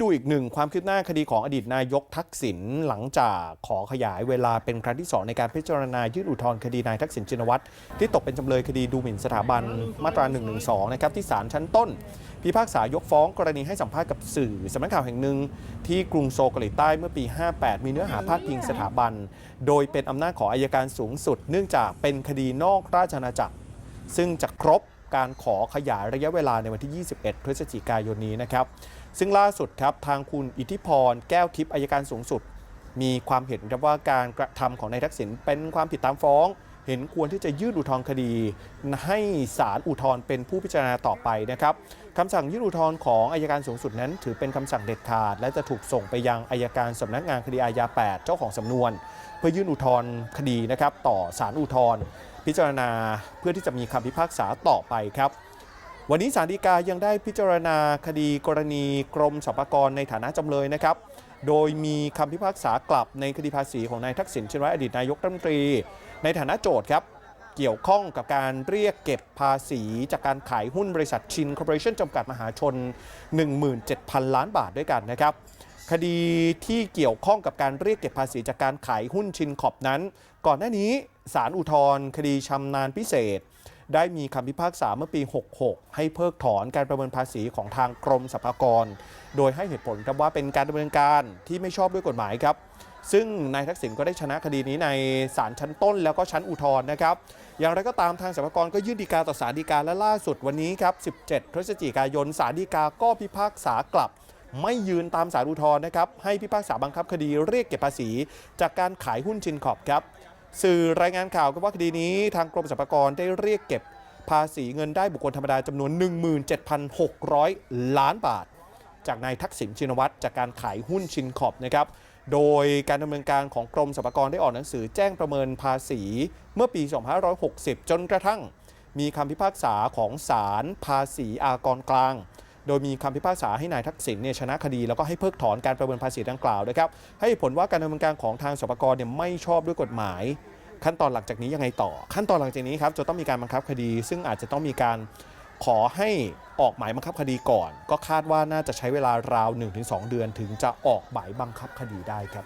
ดูอีกหนึ่งความคืบหน้าคดีของอดีตนายกทักษิณหลังจากขอขยายเวลาเป็นครั้งที่สองในการพิจารณายื่นอุทธรณ์คดีนายทักษิณชินวัตรที่ตกเป็นจำเลยคดีดูหมิ่นสถาบันมาตรา 112 นะครับที่ศาลชั้นต้น พิพากษายกฟ้องกรณีให้สัมภาษณ์กับสื่อสำนักข่าวแห่งหนึ่งที่กรุงโซลเกาหลีใต้เมื่อปี 58 มีเนื้อหาพาดพิงสถาบัน โดยเป็นอำนาจของอายการสูงสุด เนื่องจากเป็นคดีนอกราชอาณาจักร ซึ่งจะครบ การขอขยายระยะเวลาในวันที่ 21 พฤศจิกายนนี้นะครับ ซึ่งล่าสุดครับทางคุณอิทธิพรแก้วทิพย์อายการสูงสุด มีความเห็นครับว่าการกระทำของนายทักษิณเป็นความผิดตามฟ้อง เห็นควรที่จะยื่นอุทธรณ์คดี ให้ศาลอุทธรณ์เป็นผู้พิจารณาต่อไปนะครับคำสั่งยื่นอุทธรณ์ของอายการสูงสุดนั้น ถือเป็นคำสั่งเด็ดขาด และจะถูกส่งไปยังอายการสำนักงานคดีอาญา 8 เจ้าของสำนวน เพื่อยื่นอุทธรณ์คดีนะครับต่อศาลอุทธรณ์ พิจารณาเพื่อที่จะมีคำพิพากษาต่อไปครับ วันนี้ศาลฎีกายังได้พิจารณาคดีกรณีกรมสรรพากรในฐานะจำเลยนะครับ โดยมีคำพิพากษากลับในคดีภาษีของนายทักษิณชินวัตรอดีตนายกรัฐมนตรี ในฐานะโจทย์ครับเกี่ยวข้องกับการเรียกเก็บภาษีจากการขายหุ้นบริษัทชินคอร์ปอเรชั่นจำกัดมหาชน 17,000 ล้านบาทด้วยกันนะครับ คดีที่เกี่ยวข้องกับการเรียกเก็บภาษีจากการขายหุ้นชินขอบนั้น ก่อนหน้านี้ศาลอุทธรณ์คดีชำนาญพิเศษ ได้มีคำพิพากษาเมื่อปี 66 ให้เพิกถอนการประเมินภาษีของทางกรมสรรพากร โดยให้เหตุผลครับว่าเป็นการดำเนินการที่ไม่ชอบด้วยกฎหมายครับ ซึ่งนายทักษิณก็ได้ชนะคดีนี้ในศาลชั้นต้นแล้วก็ชั้นอุทธรณ์นะครับ อย่างไรก็ตามทางสรรพากรก็ยื่นฎีกาต่อศาลฎีกาและล่าสุดวันนี้ครับ 17 พฤศจิกายนศาลฎีกาก็พิพากษากลับ ไม่ยืนตามสารอุทธรณ์นะครับให้พิพากษาบังคับคดีเรียกเก็บภาษี จากการขายหุ้นชินขอบครับ สื่อรายงานข่าวก็ว่าคดีนี้ ทางกรมสรรพากรได้เรียกเก็บภาษีเงินได้บุคคลธรรมดาจำนวน 17,600 ล้านบาท จากนายทักษิณชินวัตรจากการขายหุ้นชินขอบนะครับโดยการดำเนินการของกรมสรรพากรได้ออกหนังสือแจ้งประเมินภาษีเมื่อปี 2560 จนกระทั่ง มีคำพิพากษาของศาลภาษีอากรกลาง โดยมีคำพิพากษาให้นายทักษิณเนี่ยชนะคดี แล้วก็ให้เพิกถอนการประเมินภาษีดังกล่าวนะครับให้ผลว่าการดำเนินการของทางสรรพากรเนี่ยไม่ชอบด้วยกฎหมาย ขั้นตอนหลังจากนี้ยังไงต่อ ขั้นตอนหลังจากนี้ครับจะต้องมีการบังคับคดี ซึ่งอาจจะต้องมีการขอให้ออกหมายบังคับคดีก่อน ก็คาดว่าน่าจะใช้เวลาราว 1-2 เดือนถึงจะออกหมายบังคับคดีได้ครับ